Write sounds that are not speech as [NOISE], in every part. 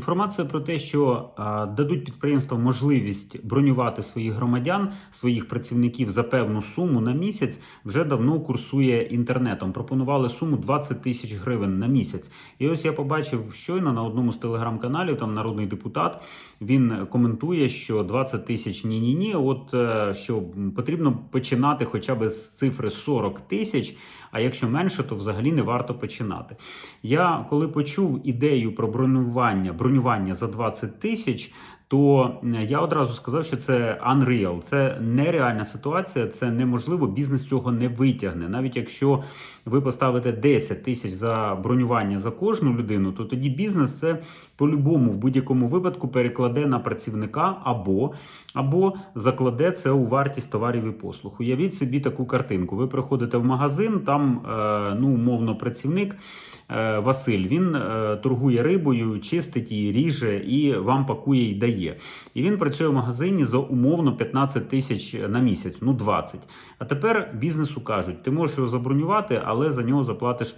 Інформація про те, що а, дадуть підприємствам можливість бронювати своїх громадян, своїх працівників за певну суму на місяць, вже давно курсує інтернетом. Пропонували суму 20 тисяч гривень на місяць. І ось я побачив щойно на одному з телеграм-каналів, там народний депутат. Він коментує, що 20 тисяч ні ні ні. От е, що потрібно починати хоча б з цифри 40 тисяч. А якщо менше, то взагалі не варто починати. Я коли почув ідею про бронювання, бронювання за 20 тисяч. То е, я одразу сказав, що це unreal, це нереальна ситуація, це неможливо. Бізнес цього не витягне. Навіть якщо ви поставите 10 тисяч за бронювання за кожну людину, то тоді бізнес це по-любому в будь-якому випадку перекладе на працівника або або закладе це у вартість товарів і послуг. Уявіть собі таку картинку. Ви приходите в магазин, там е, ну умовно працівник. е, Василь він торгує рибою, чистить її, ріже і вам пакує і дає. І він працює в магазині за умовно 15 тисяч на місяць, ну 20. А тепер бізнесу кажуть, ти можеш його забронювати, але за нього заплатиш.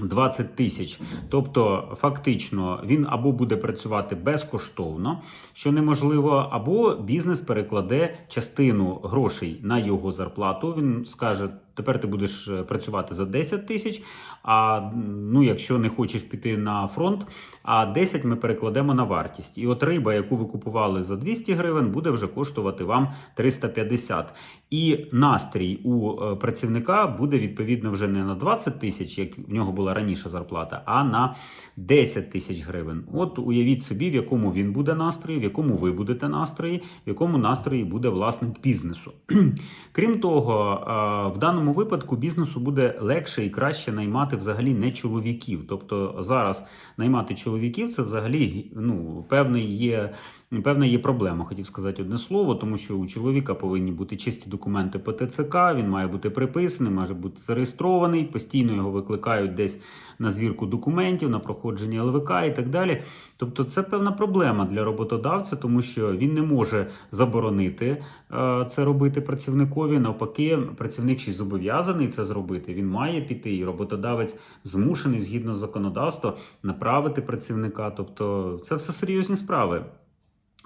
20 тисяч, тобто фактично він або буде працювати безкоштовно, що неможливо, або бізнес перекладе частину грошей на його зарплату. Він скаже: тепер ти будеш е, працювати за 10 тисяч. А ну, якщо не хочеш піти на фронт, а 10 ми перекладемо на вартість. І от риба, яку ви купували за 200 гривень, буде вже коштувати вам 350. І настрій у е, працівника буде відповідно вже не на 20 тисяч, як в нього була раніше зарплата, а на 10 тисяч гривень. От уявіть собі, в якому він буде настрої, в якому ви будете настрої, в якому настрої буде власник бізнесу. [CLEARS THROAT] Крім того, е, в даному випадку бізнесу буде легше і краще наймати взагалі не чоловіків. Тобто зараз наймати чоловіків це взагалі ну, певний є. Певна є проблема, хотів сказати одне слово, тому що у чоловіка повинні бути чисті документи по ТЦК, він має бути приписаний, має бути зареєстрований, постійно його викликають десь на звірку документів, на проходження ЛВК і так далі. Тобто це певна проблема для роботодавця, тому що він не може заборонити е, це робити працівникові. Навпаки, працівник ще зобов'язаний це зробити. Він має піти, і роботодавець змушений згідно законодавства направити працівника. Тобто, це все серйозні справи.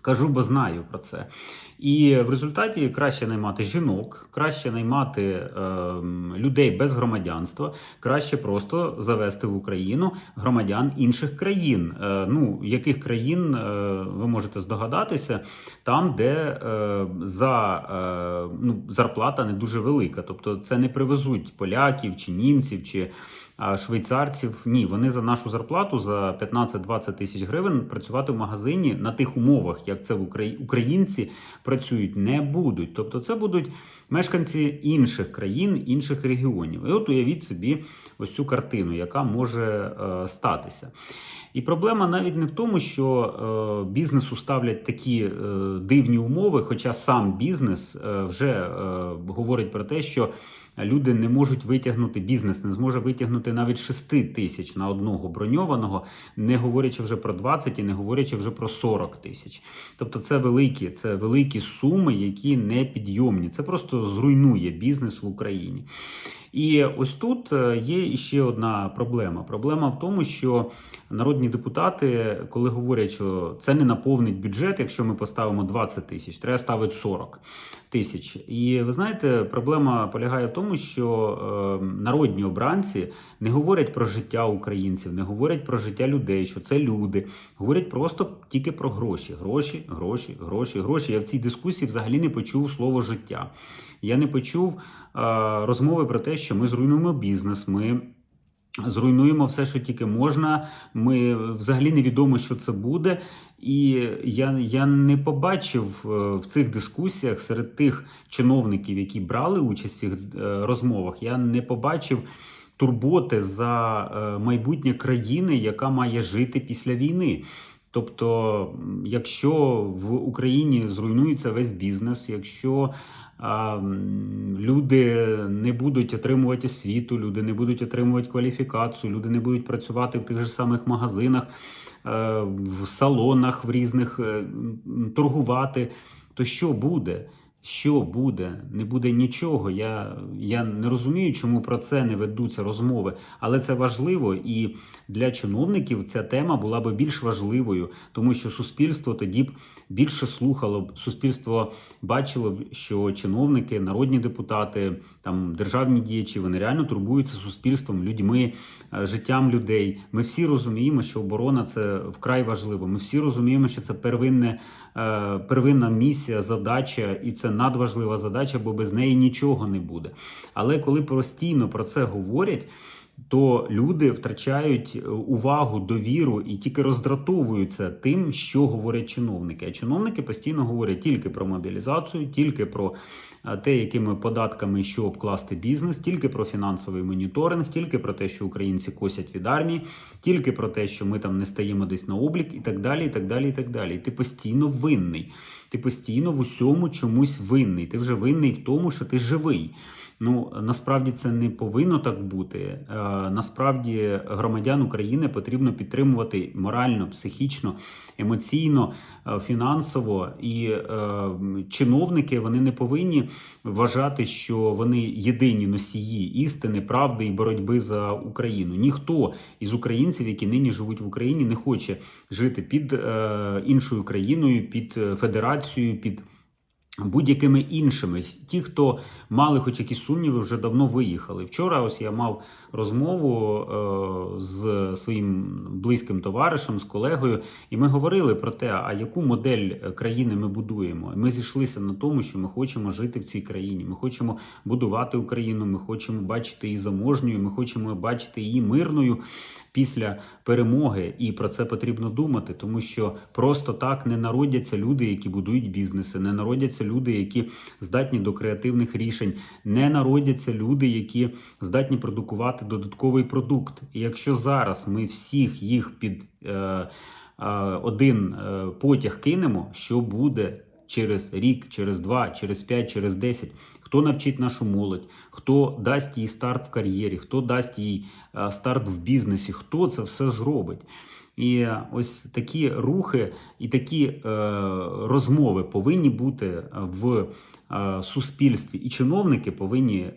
Кажу, бо знаю про це. І в результаті краще наймати жінок, краще наймати е, людей без громадянства, краще просто завести в Україну громадян інших країн. Е, ну, яких країн е, ви можете здогадатися, там, де е, за е, ну, зарплата не дуже велика. Тобто це не привезуть поляків чи німців чи. А швейцарців ні, вони за нашу зарплату за 15-20 тисяч гривень працювати в магазині на тих умовах, як це в Україні українці працюють, не будуть. Тобто, це будуть мешканці інших країн, інших регіонів. І от уявіть собі ось цю картину, яка може е, статися. І проблема навіть не в тому, що е, бізнесу ставлять такі е, дивні умови, хоча сам бізнес е, вже е, говорить про те, що люди не можуть витягнути бізнес, не зможе витягнути навіть 6 тисяч на одного броньованого, не говорячи вже про 20 і не говорячи вже про 40 тисяч. Тобто це великі, це великі суми, які не підйомні. Це просто зруйнує бізнес в Україні. І ось тут е, є ще одна проблема. Проблема в тому, що народні депутати, коли говорять, що це не наповнить бюджет, якщо ми поставимо 20 тисяч, треба ставити 40 тисяч. І ви знаєте, проблема полягає в тому, що е, народні обранці не говорять про життя українців, не говорять про життя людей, що це люди, говорять просто тільки про гроші. Гроші, гроші, гроші, гроші. Я в цій дискусії взагалі не почув слово життя. Я не почув е, розмови про те, що ми зруйнуємо бізнес. ми Зруйнуємо все, що тільки можна. Ми взагалі невідомо, що це буде. І я я не побачив е, в цих дискусіях серед тих чиновників, які брали участь в цих е, розмовах. Я не побачив турботи за е, майбутнє країни, яка має жити після війни. Тобто, якщо в Україні зруйнується весь бізнес, якщо люди не будуть отримувати освіту, люди не будуть отримувати кваліфікацію, люди не будуть працювати в тих же самих магазинах, е, в салонах в різних е, торгувати, то що буде? Що буде? Не буде нічого. Я, я не розумію, чому про це не ведуться розмови, але це важливо і для чиновників ця тема була би більш важливою, тому що суспільство тоді б більше слухало б. Суспільство бачило б, що чиновники, народні депутати, там державні діячі, вони реально турбуються суспільством, людьми, е, життям людей. Ми всі розуміємо, що оборона це вкрай важливо. Ми всі розуміємо, що це первинне, е, первинна місія, задача, і це надважлива задача, бо без неї нічого не буде. Але коли постійно про це говорять. То люди втрачають е, увагу, довіру і тільки роздратовуються тим, що говорять чиновники. А чиновники постійно говорять тільки про мобілізацію, тільки про е, те, якими податками що обкласти бізнес, тільки про фінансовий моніторинг, тільки про те, що українці косять від армії, тільки про те, що ми там не стаємо десь на облік, і так далі. І так далі, і так далі. І ти постійно винний. Ти постійно в усьому чомусь винний. Ти вже винний в тому, що ти живий. Ну насправді це не повинно так бути. Насправді громадян України потрібно підтримувати морально, психічно, емоційно, е, фінансово. І е, чиновники вони не повинні вважати, що вони єдині носії істини, правди і боротьби за Україну. Ніхто із українців, які нині живуть в Україні, не хоче жити під е, іншою країною, під федерацією, під будь-якими іншими. Ті, хто мали хоч якісь сумніви, вже давно виїхали. Вчора ось я мав розмову е, з своїм близьким товаришем, з колегою, і ми говорили про те, а яку модель країни ми будуємо. Ми зійшлися на тому, що ми хочемо жити в цій країні. Ми хочемо будувати Україну, ми хочемо бачити її заможньою, ми хочемо бачити її мирною. Після перемоги, і про це потрібно думати, тому що просто так не народяться люди, які будують бізнеси, не народяться люди, які здатні до креативних рішень, не народяться люди, які здатні продукувати додатковий продукт. І якщо зараз ми всіх їх під е, е, один е, потяг кинемо, що буде через рік, через два, через п'ять, через десять. Хто навчить нашу молодь, хто дасть їй старт в кар'єрі, хто дасть їй е, старт в бізнесі, хто це все зробить. І ось такі рухи і такі е, розмови повинні бути в суспільстві, і чиновники повинні е,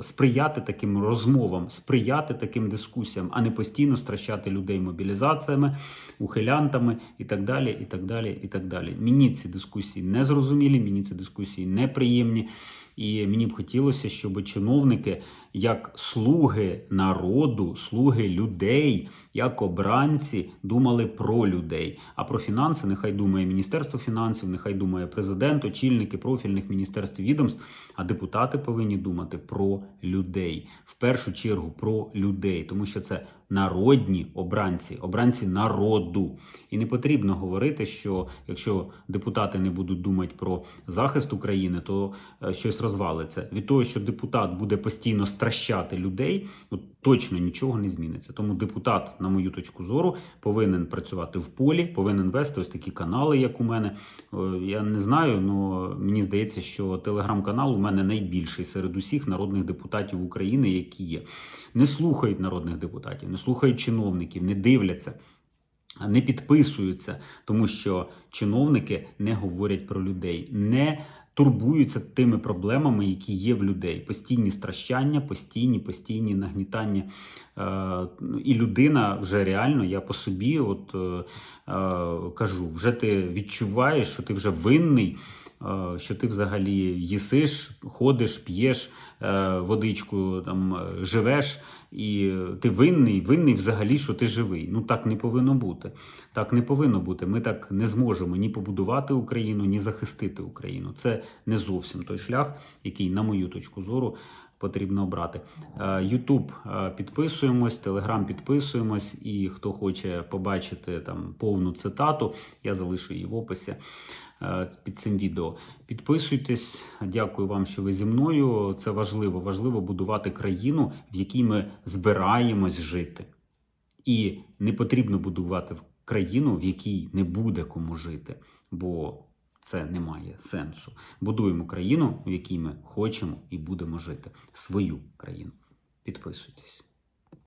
сприяти таким розмовам, сприяти таким дискусіям, а не постійно стращати людей мобілізаціями, ухилянтами і так далі. І так далі, і так далі. Мені ці дискусії не зрозумілі, мені ці дискусії неприємні. І мені б хотілося, щоб чиновники, як слуги народу, слуги людей, як обранці, думали про людей. А про фінанси нехай думає Міністерство фінансів, нехай думає президент, очільники профільних міністерств і відомств. А депутати повинні думати про людей в першу чергу про людей, тому що це народні обранці, обранці народу. І не потрібно говорити, що якщо депутати не будуть думати про захист України, то е, щось розвалиться. Від того, що депутат буде постійно стращати людей, ну точно нічого не зміниться. Тому депутат, на мою точку зору, повинен працювати в полі, повинен вести ось такі канали, як у мене. Е, Я не знаю, але мені здається, що телеграм-канал у мене найбільший серед усіх народних депутатів України, які є. Не слухають народних депутатів, не слухають чиновників, не дивляться. Не підписуються, тому що чиновники не говорять про людей, не турбуються тими проблемами, які є в людей. Постійні стращання, постійні, постійні нагнітання. Е, і людина вже реально, я по собі, от е, е, кажу, вже ти відчуваєш, що ти вже винний. Е, Що ти взагалі їсиш, ходиш, п'єш е, водичку, там е, живеш, і ти винний, винний взагалі, що ти живий. Ну так не повинно бути. Так не повинно бути. Ми так не зможемо ні побудувати Україну, ні захистити Україну. Це не зовсім той шлях, який, на мою точку зору, потрібно обрати. Ютуб підписуємось, Телеграм підписуємось, і хто хоче побачити там повну цитату, я залишу її в описі під цим відео. Підписуйтесь, дякую вам, що ви зі мною. Це важливо. Важливо будувати країну, в якій ми збираємось жити. І не потрібно будувати країну, в якій не буде кому жити, бо це не має сенсу. Будуємо країну, в якій ми хочемо і будемо жити. Свою країну. Підписуйтесь.